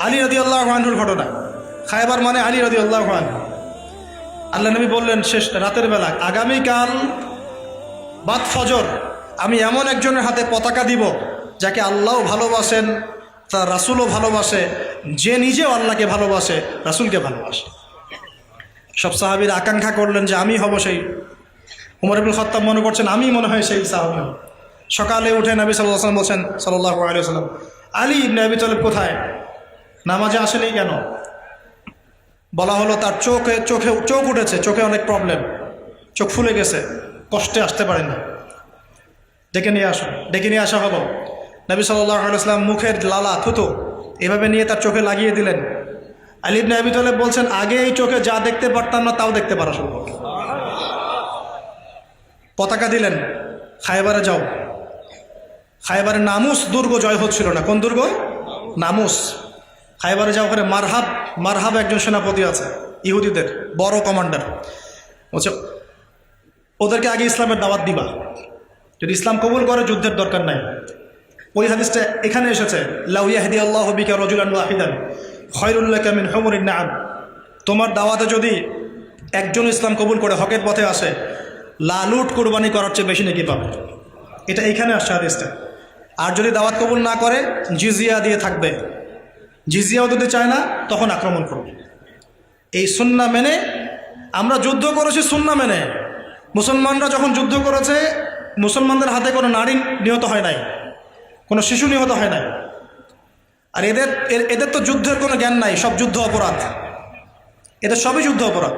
আলী রদি আল্লাহ আনহুর ঘটনা। খায়বার মানে আলী রদি আল্লাহ আনহু। আল্লাহ নবী বললেন, শেষ রাতের বেলা, আগামীকাল বাদ ফজর, আমি এমন একজনের হাতে পতাকা দিব, যাকে আল্লাহও ভালোবাসেন, তার রাসুলও ভালোবাসে, যে নিজেও আল্লাহকে ভালোবাসে, রাসুলকে ভালোবাসে। সব সাহাবির আকাঙ্ক্ষা করলেন যে আমি হব সেই। উমর ইবুল খত্তাব মনে করছেন, আমি মনে হয় সেই সাহাবি। সকালে উঠে নবী সাল্লাহ আসলাম বলছেন সাল্লাহ আলী সাল্লাম আলী আবি তালেব কোথায়? নামাজে আসেনি কেন? বলা হলো তার চোখে চোখে, চোখ উঠেছে, চোখে অনেক প্রবলেম চোখ ফুলে গেছে, কষ্টে আসতে পারেন। ডেকে নিয়ে আসো, ডেকে নিয়ে আসা হলো। নবী আলাইসলাম মুখের লালা, থুতো, এভাবে নিয়ে তার চোখে লাগিয়ে দিলেন। আলিব নবী তালেব বলছেন আগে এই চোখে যা দেখতে পারতাম না, তাও দেখতে পারা করল। পতাকা দিলেন খায়বারে যাও। খায়বারে নামুস, দুর্গ জয় হচ্ছিল না। কোন দুর্গ? নামুস। খায়বারে যাও ওখানে মারহাব মারহাব একজন সেনাপতি আছে, ইহুদিদের, বড় কমান্ডার বলছে, ওদেরকে আগে ইসলামের দাওয়াত দিবা। যদি ইসলাম কবুল করে, যুদ্ধের দরকার নাই। ওই হাদিসটা এখানে এসেছে লাউয়াহদি আল্লাহ বিকা রজুলান ওয়াহিদান খয়রুল্লাহ কামিন হমরিন নাম তোমার দাওয়াতে যদি একজন ইসলাম কবুল করে, হকের পথে আসে লালুট কোরবানি করার চেয়ে বেশি নাকি পাবে? এটা এখানে আসছে হাদিসটা। আর যদি দাওয়াত কবুল না করে, জিজিয়া দিয়ে থাকবে। জিজিয়াও দিতে চায় না, তখন আক্রমণ করবে। এই সুন্না মেনে আমরা যুদ্ধ করেছি সুন্না মেনে। মুসলমানরা যখন যুদ্ধ করেছে, মুসলমানদের হাতে কোনো নারী নিহত হয় নাই, কোনো শিশু নিহত হয় নাই। আর এদের এদের তো যুদ্ধের কোনো জ্ঞান নাই, সব যুদ্ধ অপরাধ। এদের সবই যুদ্ধ অপরাধ।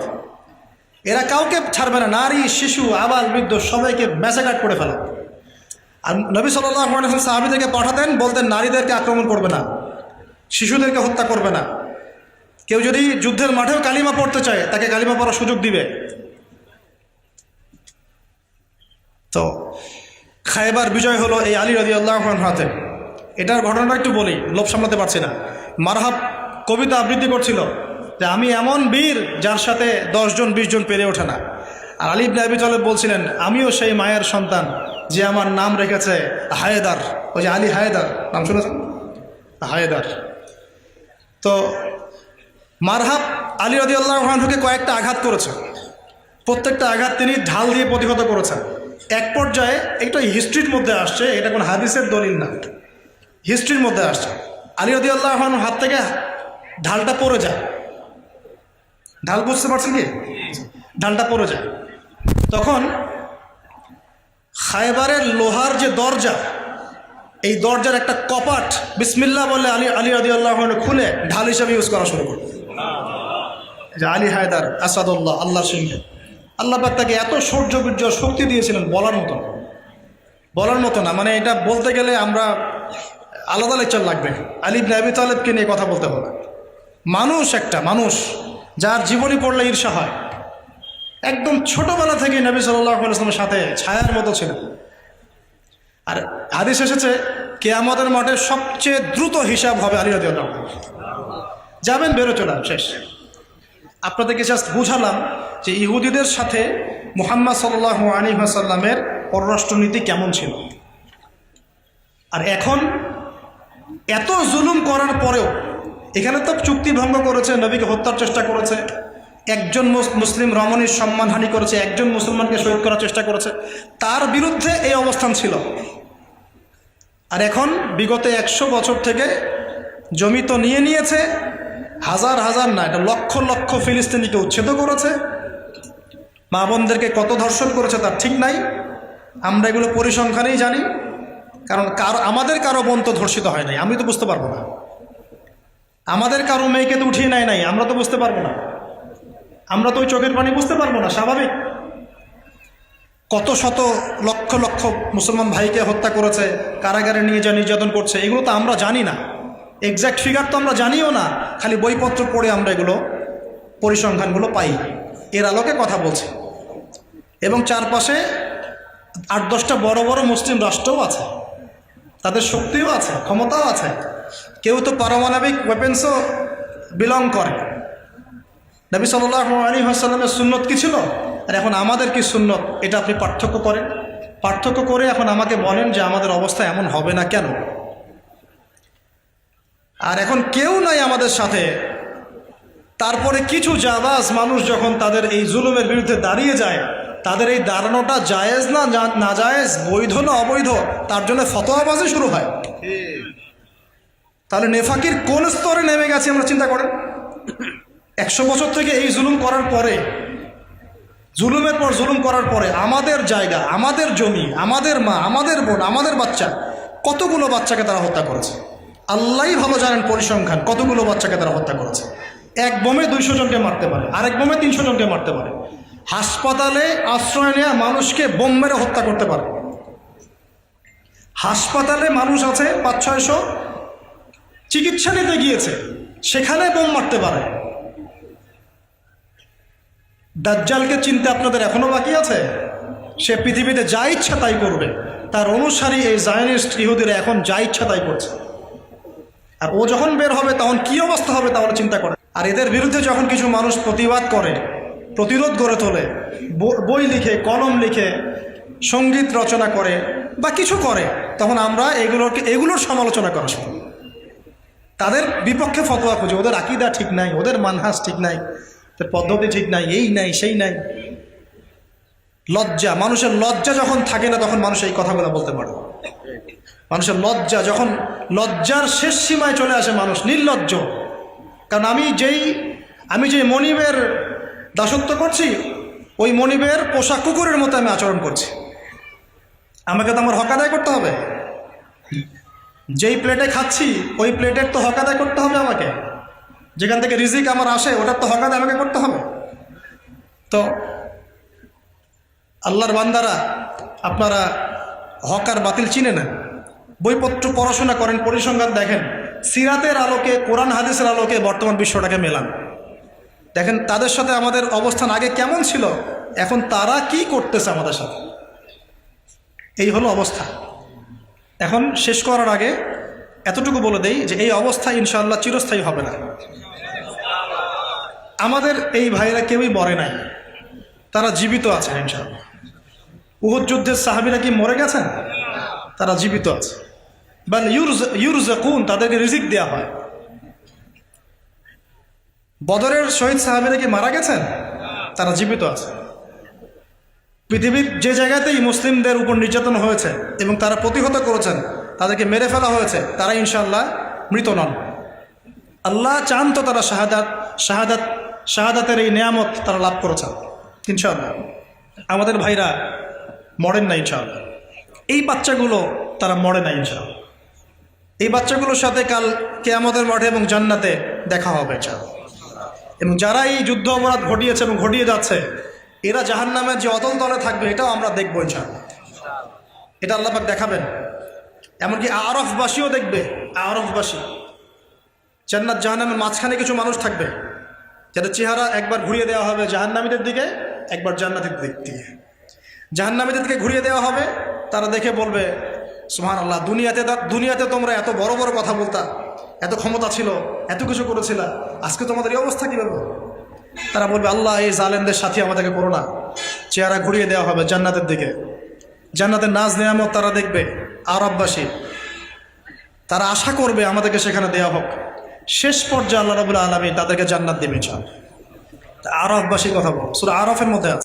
এরা কাউকে ছাড়বে না, নারী, শিশু, আবাল, বৃদ্ধ, সবাইকে ম্যাসাকাট করে ফেলা। আর নবী সাল্লাহ সাহাবিদেরকে পাঠাতেন, বলতেন, নারীদেরকে আক্রমণ করবে না। শিশুদেরকে হত্যা করবে না। কেউ যদি যুদ্ধের মাঠেও কালিমা পড়তে চায়, তাকে কালিমা পড়ার সুযোগ দিবে। তো, খায়বার বিজয় হলো এই আলী রদি আল্লাহ হাতে। এটার ঘটনাটা একটু বলি, লোভ সামলাতে পারছি না। মারহাব কবিতা আবৃত্তি করছিল যে, আমি এমন বীর যার সাথে দশজন বিশ জন পেরে ওঠে না। আর আলী ইবনে আবি তালেব বলছিলেন, আমিও সেই মায়ের সন্তান যে আমার নাম রেখেছে হায়েদার। ওই যে আলী হায়েদার, নাম শুনেছেন? হায়দার। তো মারহাব আলী রদি আল্লাহকে কয়েকটা আঘাত করেছে। প্রত্যেকটা আঘাত তিনি ঢাল দিয়ে প্রতিহত করেছেন। এক পর্যায়ে এটা হিস্ট্রির মধ্যে আসছে, এটা কোন হাদিসের দলিল না। হিস্ট্রির মধ্যে আসছে। আলী রদি আল্লাহ হাত থেকে ঢালটা পড়ে যায়। ঢাল বুঝতে পারছেন কি? ঢালটা পড়ে যায়। তখন খায়বারের লোহার যে দরজা এই দরজার একটা কপাট বিসমিল্লা বলে আলী আলী রদি আল্লাহ খুলে ঢাল হিসাবে ইউজ করা শুরু করবে যে আলী হায়দার, আসাদুল্লাহ আল্লাহ সিংহ আল্লাহ তাকে এত সৌর্য বীর্য শক্তি দিয়েছিলেন বলার মতো বলার মতো না মানে এটা বলতে গেলে আমরা আলাদা লেকচার লাগবে। আলিব নাবি তালেবকে নিয়ে কথা বলতে হবে। মানুষ একটা, মানুষ, যার জীবনী পড়লে ঈর্ষা হয়। একদম ছোটোবেলা থেকে নবী সাল্লাহ ইসলামের সাথে ছায়ার মতো ছিলেন। আর হাদিস এসেছে, কেয়ামতের মাঠে সবচেয়ে দ্রুত হিসাব হবে আলী রাজি যাবেন বেরো চলে শেষ। আপনাদেরকে জাস্ট বুঝালাম যে ইহুদিদের সাথে মুহাম্মদ সাল্লাহ আলী সাল্লামের পররাষ্ট্রনীতি কেমন ছিল। আর এখন এত জুলুম করার পরেও এখানে তো চুক্তি ভঙ্গ করেছে, নবীকে হত্যার চেষ্টা করেছে, একজন মুসলিম রমণীর সম্মানহানি করেছে, একজন মুসলমানকে শহীদ করার চেষ্টা করেছে, তার বিরুদ্ধে এই অবস্থান ছিল। আর এখন বিগত একশো বছর থেকে জমি তো নিয়ে নিয়েছে, হাজার হাজার না, এটা লক্ষ লক্ষ ফিলিস্তিনিকে উচ্ছেদ করেছে। মা বোনদেরকে কত ধর্ষণ করেছে তার ঠিক নাই। আমরা এগুলো পরিসংখ্যানেই জানি, কারণ কার, আমাদের কারও বোন তো ধর্ষিত হয় নাই, আমি তো বুঝতে পারব না। আমাদের কারও মেয়েকে তো উঠিয়ে নেয় নাই, আমরা তো বুঝতে পারব না। আমরা তো ওই চোখের পানি বুঝতে পারব না, স্বাভাবিক। কত শত লক্ষ লক্ষ মুসলমান ভাইকে হত্যা করেছে, কারাগারে নিয়ে যা নির্যাতন করছে, এগুলো তো আমরা জানি না। এক্স্যাক্ট ফিগার তো আমরা জানিও না, খালি বইপত্র পড়ে আমরা এগুলো পরিসংখ্যানগুলো পাই। এর আলোকে কথা বলছি। এবং চারপাশে আট দশটা বড় বড় মুসলিম রাষ্ট্রও আছে। তাদের শক্তিও আছে, ক্ষমতাও আছে। কেউ তো পারমাণবিক ওয়েপেন্সও বিলং করে। নবী সাল্লাহ আলী আসাল্লামের সুন্নত কি ছিল? আর এখন আমাদের কি সুন্নত? এটা আপনি পার্থক্য করেন। পার্থক্য করে এখন আমাকে বলেন যে আমাদের অবস্থা এমন হবে না কেন? আর এখন কেউ নাই আমাদের সাথে। তারপরে কিছু জাবাজ মানুষ যখন তাদের এই জুলুমের বিরুদ্ধে দাঁড়িয়ে যায়, তাদের এই দাঁড়ানোটা জায়েজ না না জায়েজ, বৈধ না অবৈধ? তার জন্য ফতোয়াবাজি শুরু হয়। তাহলে নেফাকির কোন স্তরে নেমে গেছে, আমরা চিন্তা করেন? একশো বছর থেকে এই জুলুম করার পরে জুলুমের পর জুলুম করার পরে আমাদের জায়গা, আমাদের জমি, আমাদের মা, আমাদের বোন, আমাদের বাচ্চা, কতগুলো বাচ্চাকে তারা হত্যা করেছে? আল্লাহই ভালো জানেন পরিসংখ্যান, কতগুলো বাচ্চাকে তারা হত্যা করেছে। এক বোমে দুইশো জনকে মারতে পারে, আরেক বোমে তিনশো জনকে মারতে পারে। হাসপাতালে আশ্রয় নেওয়া মানুষকে বোম মেরে হত্যা করতে পারে। হাসপাতালে মানুষ আছে পাঁচ, ছয়শো, চিকিৎসা নিতে গিয়েছে, সেখানে বোম মারতে পারে। দাজ্জালকে চিনতে আপনাদের এখনও বাকি আছে? সে পৃথিবীতে যা ইচ্ছা তাই করবে। তার অনুসারী এই জায়নিস্ট ইহুদিরা এখন যা ইচ্ছা তাই করছে। আর ও যখন বের হবে, তখন কি অবস্থা হবে তাহলে চিন্তা করে। আর এদের বিরুদ্ধে যখন কিছু মানুষ প্রতিবাদ করে, প্রতিরোধ গড়ে তোলে বই লিখে, কলম লিখে, সংগীত রচনা করে বা কিছু করে, তখন আমরা এগুলোকে, এগুলোর সমালোচনা করা শুরু তাদের বিপক্ষে ফতোয়া খুঁজে। ওদের আকিদা ঠিক নাই, ওদের মানহাস ঠিক নাই। পদ্ধতি ঠিক নাই, এই নাই, সেই নাই। লজ্জা, মানুষের লজ্জা যখন থাকে না, তখন মানুষ এই কথাগুলো বলতে পারে। মানুষের লজ্জা, যখন লজ্জার শেষ সীমায় চলে আসে মানুষ, নির্লজ্জ। কারণ আমি যেই, আমি যে মনিবের দাসত্ব করছি, ওই মনিবের পোষা কুকুরের মতো আমি আচরণ করছি। আমাকে তো আমার হক আদায় করতে হবে। যেই প্লেটে খাচ্ছি, ওই প্লেটের তো হক আদায় করতে হবে আমাকে। যেখান থেকে রিজিক আমার আসে, ওটার তো হক আদায় আমাকে করতে হবে। তো আল্লাহর বান্দারা, আপনারা হক আর বাতিল চিনে নেন বইপত্র পড়াশোনা করেন, পরিসংখ্যান দেখেন। সিরাতের আলোকে, কোরআন হাদিসের আলোকে বর্তমান বিশ্বটাকে মেলান। দেখেন, তাদের সাথে আমাদের অবস্থান আগে কেমন ছিল, এখন তারা কি করতেছে আমাদের সাথে? এই হলো অবস্থা। এখন শেষ করার আগে এতটুকু বলে দেই যে, এই অবস্থা ইনশাআল্লাহ চিরস্থায়ী হবে না। আমাদের এই ভাইরা কেউই মরে নাই। তারা জীবিত আছে ইনশাআল্লাহ। উহুদ যুদ্ধের সাহাবিরা কি মরে গেছেন? তারা জীবিত আছে। বাল ইউরজ, ইউরজাকুন, তাদেরকে রিজিক দেওয়া হয়। বদরের শহীদ সাহাবিরা কি মারা গেছেন? তারা জীবিত আছে। পৃথিবীর যে জায়গাতেই মুসলিমদের উপর নির্যাতন হয়েছে এবং তারা প্রতিহত করেছেন, তাদেরকে মেরে ফেলা হয়েছে, তারা ইনশাল্লাহ মৃত নন। আল্লাহ চান তো তারা শাহাদাত শাহাদাত শাহাদাতের এই নিয়ামত তারা লাভ করেছেন ইনশাল্লাহ আমাদের ভাইরা মরেন না ইনশাল্লাহ এই বাচ্চাগুলো তারা মরে না ইনশাল্লাহ এই বাচ্চাগুলোর সাথে কাল কেয়ামতের মাঠে এবং জান্নাতে দেখা হবে ইনশাল্লাহ এবং যারা এই যুদ্ধ অপরাধ ঘটিয়েছে এবং ঘটিয়ে যাচ্ছে, এরা জাহান নামের যে অতল তলে থাকবে, এটাও আমরা দেখব ইনশাল্লাহ এটা আল্লাপাক দেখাবেন। এমনকি আরফবাসীও দেখবে, আরফবাসী। জান্নাত জাহান্নামের মাঝখানে কিছু মানুষ থাকবে। যাদের চেহারা একবার ঘুরিয়ে দেওয়া হবে জাহান্নামীদের দিকে, একবার জান্নাতের দিক দিকে জাহান্নামীদের দিকে ঘুরিয়ে দেওয়া হবে, তারা দেখে বলবে সুহান আল্লাহ দুনিয়াতে দুনিয়াতে তোমরা এত বড় বড় কথা বলতা, এত ক্ষমতা ছিল, এত কিছু করেছিলা, আজকে তোমাদের এই অবস্থা কীভাবে? তারা বলবে, আল্লাহ, এই জালেমদের সাথে আমাদেরকে করো না। চেহারা ঘুরিয়ে দেওয়া হবে জান্নাতের দিকে। জান্নাতের নাজ নেয়ামত তারা দেখবে, আরববাসী। তারা আশা করবে আমাদেরকে সেখানে দেওয়া হোক। শেষ পর্যায়ে আল্লাহ রবুল্লা আলমী তাদেরকে জান্নাত দেবে চান আরফবাসীর কথা বল, সুরা আরফের মধ্যে আছে।